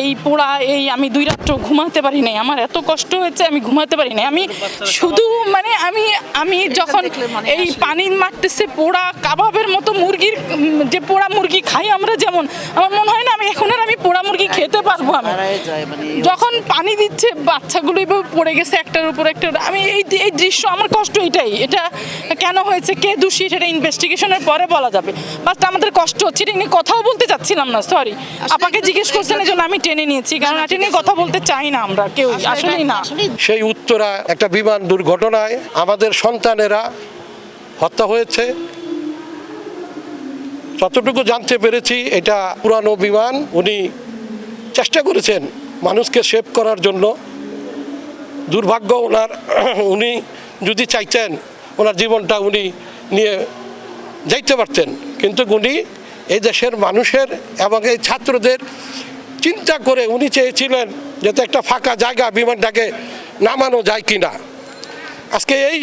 এই পোড়া এই আমি দুই রাত্র ঘুমাতে পারি নাই। আমার এত কষ্ট হয়েছে আমি ঘুমাতে পারি নাই। আমি শুধু মানে আমি আমি যখন এই পানি মারতেছে পোড়া কাবাবের মতো মুরগির যে পোড়া মুরগি খাই আমরা যেমন আমার মনে হয় না আমি এখন আর আমি পোড়া মুরগি খেতে পারব আমি। মানে যখন পানি দিচ্ছে বাচ্চাগুলো এভাবে পড়ে গেছে একটার উপর একটা আমি এই এই দৃশ্য আমার কষ্ট এটাই। এটা কেন হয়েছে কে দোষী সেটা ইনভেস্টিগেশনের পরে বলা যাবে। বাট আমাদের কষ্ট হচ্ছে এটা নিয়ে কথাও বলতে চাচ্ছিলাম না সরি আপাকে জিজ্ঞেস করছেন এই জন্য আমি টেনে নিয়েছি কারণ এটা নিয়ে কথা বলতে চাই না আমরা কেউ আসলেই না। সেই উত্তরা একটা বিমান দুর্ঘটনায় আমাদের সন্তানেরা হত্যা হয়েছে। যতটুকু জানতে পেরেছি এটা পুরানো বিমান উনি চেষ্টা করেছেন মানুষকে সেভ করার জন্য। দুর্ভাগ্য ওনার উনি যদি চাইতেন ওনার জীবনটা উনি নিয়ে যাইতে পারতেন। কিন্তু উনি এই দেশের মানুষের এবং এই ছাত্রদের চিন্তা করে উনি চেয়েছিলেন যাতে একটা ফাঁকা জায়গা বিমানটাকে নামানো যায় কিনা। আজকে এই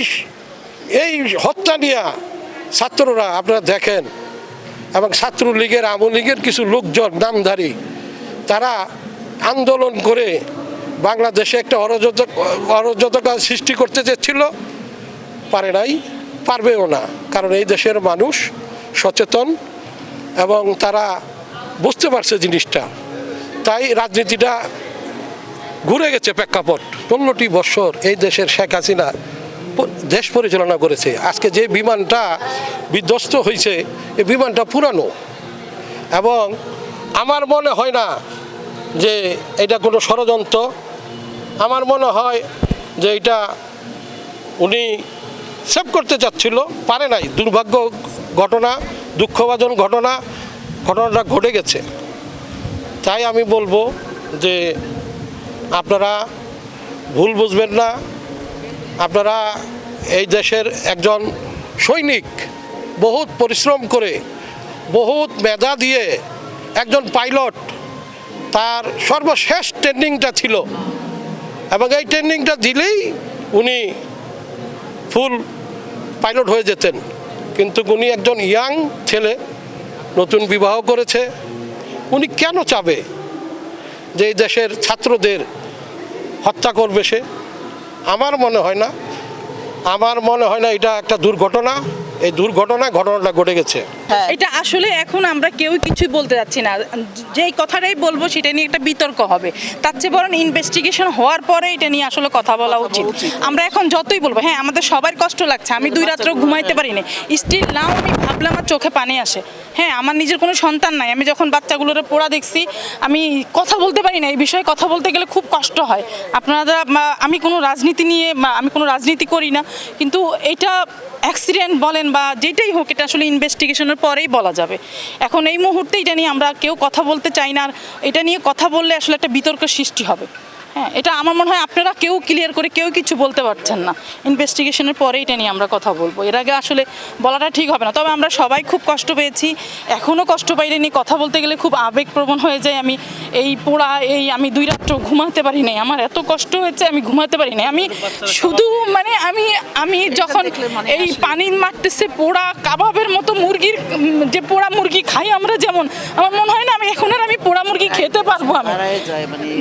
এই হত্যা নিয়ে ছাত্ররা আপনারা দেখেন, এবং ছাত্রলীগের আওয়ামী লীগের কিছু লোকজন, নামধারী, তারা আন্দোলন করে বাংলাদেশে একটা অরাজক, অরাজকতা সৃষ্টি করতে চেয়েছিল, পারে নাই, পারবেও না, কারণ এই দেশের মানুষ সচেতন, এবং তারা বুঝতে পারছে জিনিসটা। তাই রাজনীতিটা ঘুরে গেছে প্রেক্ষাপট। ষোলোটি বছর এই দেশের শেখ হাসিনা দেশ পরিচালনা করেছে। আজকে যে বিমানটা বিধ্বস্ত হয়েছে, এই বিমানটা পুরানো। এবং আমার মনে হয় না যে এটা কোনো ষড়যন্ত্র। আমার মনে হয় যে এটা উনি সেভ করতে চাচ্ছিল, পারে নাই। দুর্ভাগ্য ঘটনা দুঃখভাজন ঘটনা, ঘটনাটা ঘটে গেছে। তাই আমি বলব যে আপনারা ভুল বুঝবেন না। আপনারা এই দেশের একজন সৈনিক বহুত পরিশ্রম করে, বহুত মেধা দিয়ে একজন পাইলট, তার সর্বশেষ ট্রেনিংটা ছিল। এবং এই ট্রেনিংটা দিলেই উনি ফুল পাইলট হয়ে যেতেন। কিন্তু উনি একজন ইয়াং ছেলে, নতুন বিবাহ করেছে। উনি কেন চাবে যে এই দেশের ছাত্রদের হত্যা করবে সে? আমার মনে হয় না। আমার মনে হয় না এটা একটা দুর্ঘটনা। এই দুর্ঘটনা ঘটনাটা ঘটে গেছে। হ্যাঁ। এটা আসলে এখন আমরা কেউ কিছুই বলতে যাচ্ছি না। যেই কথাটাই বলব সেটা নিয়ে একটা বিতর্ক হবে। তার চেয়ে বরং ইনভেস্টিগেশন হওয়ার পরে এটা নিয়ে আসলে কথা বলা উচিত। আমরা এখন যতই বলব হ্যাঁ আমাদের সবার কষ্ট লাগছে। আমি দুই রাত্র ঘুমাইতে পারি না স্টিল নাও আমি ভাবলে আমার চোখে পানি আসে। হ্যাঁ আমার নিজের কোনো সন্তান নাই। আমি যখন বাচ্চাগুলোর পোড়া দেখছি আমি কথা বলতে পারি না। এই বিষয়ে কথা বলতে গেলে খুব কষ্ট হয়। আপনারা আমি কোনো রাজনীতি নিয়ে আমি কোনো রাজনীতি করি না। কিন্তু এটা অ্যাক্সিডেন্ট বলেন বা যেটাই হোক, এটা আসলে ইনভেস্টিগেশনের পরেই বলা যাবে। এখন এই মুহূর্তে এটা নিয়ে আমরা কেউ কথা বলতে চাই না। আর এটা নিয়ে কথা বললে আসলে একটা বিতর্ক সৃষ্টি হবে। হ্যাঁ এটা আমার মনে হয় আপনারা কেউ ক্লিয়ার করে কেউ কিছু বলতে পারছেন না। ইনভেস্টিগেশনের পরে এটা নিয়ে আমরা কথা বলব। এর আগে আসলে বলাটা ঠিক হবে না। তবে আমরা সবাই খুব কষ্ট পেয়েছি। এখনও কষ্ট পাইলে নিয়ে কথা বলতে গেলে খুব আবেগপ্রবণ হয়ে যায় আমি। এই পোড়া এই আমি দুই রাত্র ঘুমাতে পারি নাই। আমার এত কষ্ট হয়েছে আমি ঘুমাতে পারি নাই। আমি শুধু মানে আমি আমি যখন এই পানি মারতেছে পোড়া কাবাবের মতো মুরগির যে পোড়া মুরগি খাই আমরা যেমন আমার মনে হয় না আমি এখন আর আমি পোড়া মুরগি খেতে পারব আমি। মানে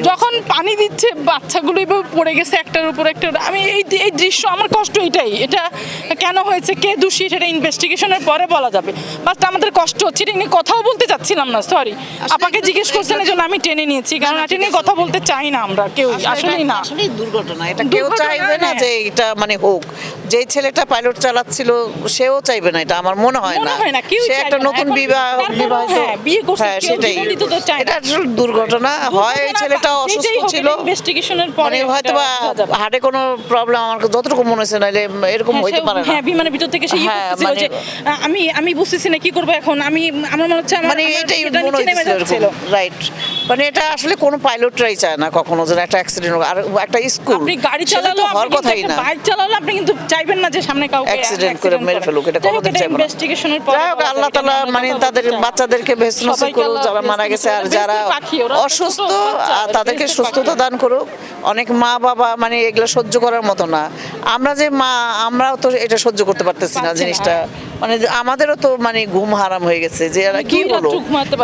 যখন পানি দিচ্ছে বাচ্চাগুলো এভাবে পড়ে গেছে একটার উপর একটা আমি এই এই দৃশ্য আমার কষ্ট এটাই। এটা কেন হয়েছে কে দোষী সেটা ইনভেস্টিগেশনের পরে বলা যাবে। বাট আমাদের কষ্ট হচ্ছে এটা নিয়ে কথাও বলতে চাচ্ছিলাম না সরি আপনাকে জিজ্ঞেস করছেন এই জন্য আমি টেনে নিয়েছি কারণ এটা নিয়ে কথা বলতে চাই না আমরা কেউ আসলেই না। আসলেই দুর্ঘটনা এটা কেউ চাইবে না হ্যাঁ। যে এটা মানে হোক। যে ছেলেটা পাইলট চালাচ্ছিল সেও চাইবে না এটা আমার মনে হয় না। সে একটা নতুন এখন বিবাহ হ্যাঁ, হ্যাঁ সেটাই। এটা আসলে দুর্ঘটনা। হয় ওই ছেলেটা অসুস্থ ছিল। ইনভেস্টিগেশনের মানে হয়তো বা বোঝা কোনো প্রবলেম আমার যতটুকু মনে হচ্ছে নাহলে এরকম হ্যাঁ, হইতে পারে না। হ্যাঁ বিমানের ভিতর থেকে সে ই হ্যাঁ, মানে- যে আমি আমি বুঝতেছি না কি করব এখন? আমি আমার মনে হচ্ছে মানে এটাই মনে। রাইট মানে এটা আসলে কোনো পাইলটরাই চায় না কখনো যেন একটা অ্যাক্সিডেন্ট আর একটা স্কুল আপনি গাড়ি চালালো হওয়ার কথাই না। বাইক চালালো আপনি কিন্তু চাইবেন না যে সামনে কাউকে অ্যাক্সিডেন্ট করে মেরে ফেলুক এটা কোনোদিন চাইব না। ইনভেস্টিগেশনের পরে আল্লাহ এটা মানে তাদের বাচ্চাদেরকে করুক যারা মারা গেছে আর যারা অসুস্থ তাদেরকে সুস্থতা দান করুক। অনেক মা বাবা মানে এগুলো সহ্য করার মতো না। আমরা যে মা আমরাও তো এটা সহ্য করতে পারতেছি না জিনিসটা। মানে আমাদেরও তো মানে ঘুম হারাম হয়ে গেছে। যে এরা কি না।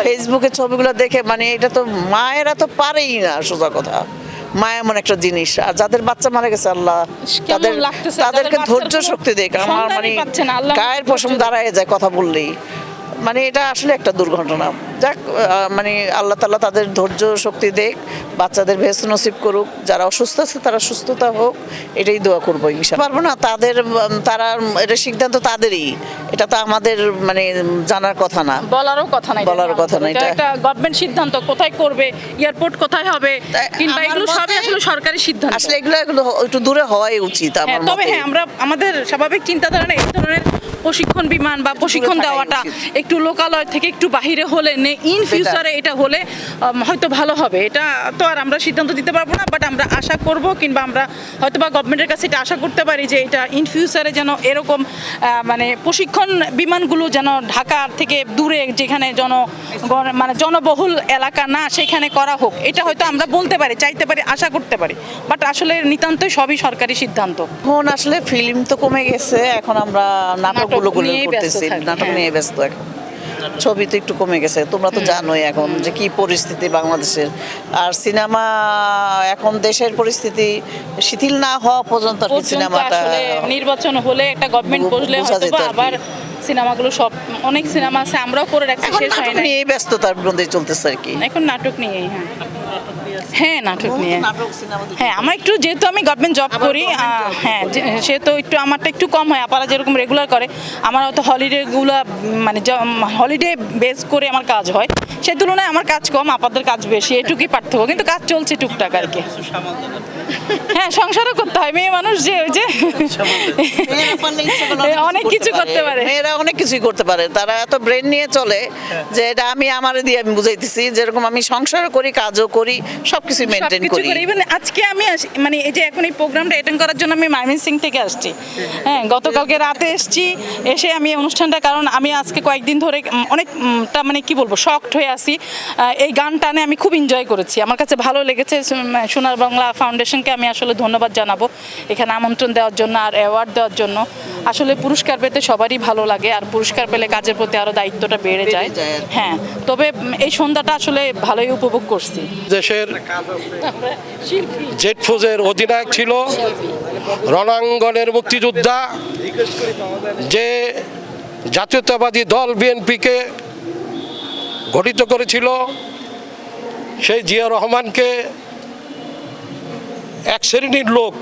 ফেসবুকে ছবিগুলো দেখে মানে এটা তো মায়েরা তো পারেই না সোজা কথা। মা এমন একটা জিনিস। আর যাদের বাচ্চা মারা গেছে আল্লাহ তাদের তাদেরকে ধৈর্য শক্তি দেখ আমার মানে গায়ের পশম দাঁড়ায় যায় কথা বললেই। মানে এটা আসলে একটা দুর্ঘটনা। যাক মানে আল্লাহ তাল্লাহ তাদের ধৈর্য শক্তি দেখ বাচ্চাদের ভেস নসিব করুক যারা অসুস্থ আছে তারা সুস্থতা হোক এটাই দোয়া করব ইনশাল্লাহ পারব না তাদের তারা এটা সিদ্ধান্ত তাদেরই। এটা তো আমাদের মানে জানার কথা না। বলারও কথা নাই। বলারও কথা নাই, এটা একটা গভর্নমেন্ট সিদ্ধান্ত কোথায় করবে এয়ারপোর্ট কোথায় হবে কিংবা এগুলো সবই আসলে সরকারি সিদ্ধান্ত। আসলে এগুলো এগুলো একটু দূরে হওয়াই উচিত হ্যাঁ আমার তবে হ্যাঁ আমরা আমাদের স্বাভাবিক চিন্তাধারা এই ধরনের প্রশিক্ষণ বিমান বা প্রশিক্ষণ দেওয়াটা একটু লোকালয় থেকে একটু বাহিরে হলে ইন ফিউচারে এটা হলে হয়তো ভালো হবে। এটা তো আর আমরা সিদ্ধান্ত দিতে পারব না বাট আমরা আশা করব কিংবা আমরা হয়তো বা গভর্নমেন্টের কাছে এটা আশা করতে পারি যে এটা ইন ফিউচারে যেন এরকম মানে প্রশিক্ষণ বিমানগুলো যেন ঢাকা থেকে দূরে যেখানে জন মানে জনবহুল এলাকা না সেখানে করা হোক। এটা হয়তো আমরা বলতে পারি চাইতে পারি আশা করতে পারি। বাট আসলে নিতান্তই সবই সরকারি সিদ্ধান্ত। এখন আসলে ফিল্ম তো কমে গেছে এখন আমরা নাটকগুলো করতেছি নাটক হ্যাঁ। নিয়ে ব্যস্ত এখন। ছবি তো একটু কমে গেছে। তোমরা তো জানোই এখন যে কি পরিস্থিতি বাংলাদেশের। আর সিনেমা এখন দেশের পরিস্থিতি শিথিল না হওয়া পর্যন্ত সিনেমাটা নির্বাচন হলে একটা গভর্নমেন্ট বসলে হয়তো। আবার সিনেমাগুলো সব অনেক সিনেমা আছে আমরাও করে রাখছি শেষ হয় না নিয়ে ব্যস্ততার মধ্যে চলতেছে আর কি। এখন নাটক নিয়েই হ্যাঁ। হ্যাঁ নাটক নিয়ে। হ্যাঁ আমার একটু যেহেতু আমি গভর্নমেন্ট জব করি হ্যাঁ সেহেতু একটু আমারটা একটু কম হয় আপারা যেরকম রেগুলার করে আমার হয়তো হলিডেগুলো মানে হলিডে বেস করে আমার কাজ হয়। সেই তুলনায় আমার কাজ কম আপাদের কাজ বেশি এটুকুই পার্থক্য। কিন্তু কাজ চলছে টুকটাক আর কি। হ্যাঁ সংসারও করতে হয় মেয়ে মানুষ যে ওই যে অনেক কিছু করতে পারে। মেয়েরা অনেক কিছুই করতে পারে। তারা এত ব্রেন নিয়ে চলে যে এটা আমি আমার দিয়ে আমি বুঝাইতেছি যেরকম আমি সংসারও করি কাজও করি সবকিছু মেনটেন করি। ইভেন আজকে আমি আসি- মানে এই যে এখন এই প্রোগ্রামটা অ্যাটেন্ড করার জন্য আমি মাইমিন সিং থেকে আসছি। হ্যাঁ গতকালকে রাতে এসেছি এসে আমি অনুষ্ঠানটা কারণ আমি আজকে কয়েকদিন ধরে অনেকটা মানে কি বলব শকড হয়ে আছি। এই গান টানে আমি খুব এনজয় করেছি। আমার কাছে ভালো লেগেছে সোনার বাংলা ফাউন্ডেশনকে আমি আসলে ধন্যবাদ জানাব। এখানে আমন্ত্রণ দেওয়ার জন্য আর অ্যাওয়ার্ড দেওয়ার জন্য। আসলে পুরস্কার পেতে সবারই ভালো লাগে আর পুরস্কার পেলে কাজের প্রতি আরও দায়িত্বটা বেড়ে যায়। হ্যাঁ তবে এই সন্ধ্যাটা আসলে ভালোই উপভোগ করছি। দেশের জেট ফোজের অধিনায়ক ছিল রণাঙ্গনের মুক্তিযোদ্ধা। যে জাতীয়তাবাদী দল বিএনপিকে গঠিত করেছিল সেই জিয়া রহমানকে এক শ্রেণির লোক,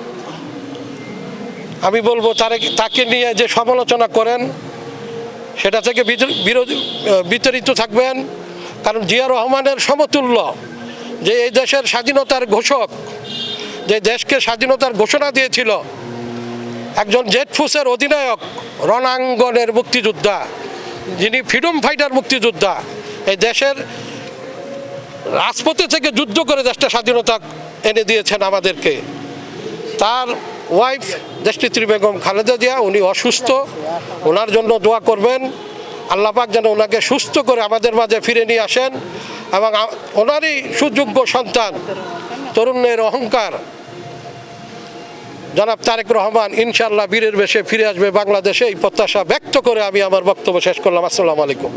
আমি বলব তারে তাকে নিয়ে যে সমালোচনা করেন, সেটা থেকে বিতাড়িত থাকবেন। কারণ জিয়া রহমানের সমতুল্য যে এই দেশের স্বাধীনতার ঘোষক, যে দেশকে স্বাধীনতার ঘোষণা দিয়েছিল, একজন জেট ফোর্সের অধিনায়ক, রণাঙ্গনের মুক্তিযোদ্ধা, যিনি ফ্রিডম ফাইটার মুক্তিযোদ্ধা এই দেশের রাজপথে থেকে যুদ্ধ করে দেশটা স্বাধীনতা এনে দিয়েছেন আমাদেরকে। তার ওয়াইফ দেশনেত্রী বেগম খালেদা জিয়া, উনি অসুস্থ, ওনার জন্য দোয়া করবেন। আল্লাহ পাক যেন ওনাকে সুস্থ করে আমাদের মাঝে ফিরে নিয়ে আসেন এবং ওনারই সুযোগ্য সন্তান, তরুণের অহংকার জনাব তারেক রহমান ইনশাল্লাহ বীরের বেশে ফিরে আসবে বাংলাদেশে। এই প্রত্যাশা ব্যক্ত করে আমি আমার বক্তব্য শেষ করলাম। আসসালামু আলাইকুম।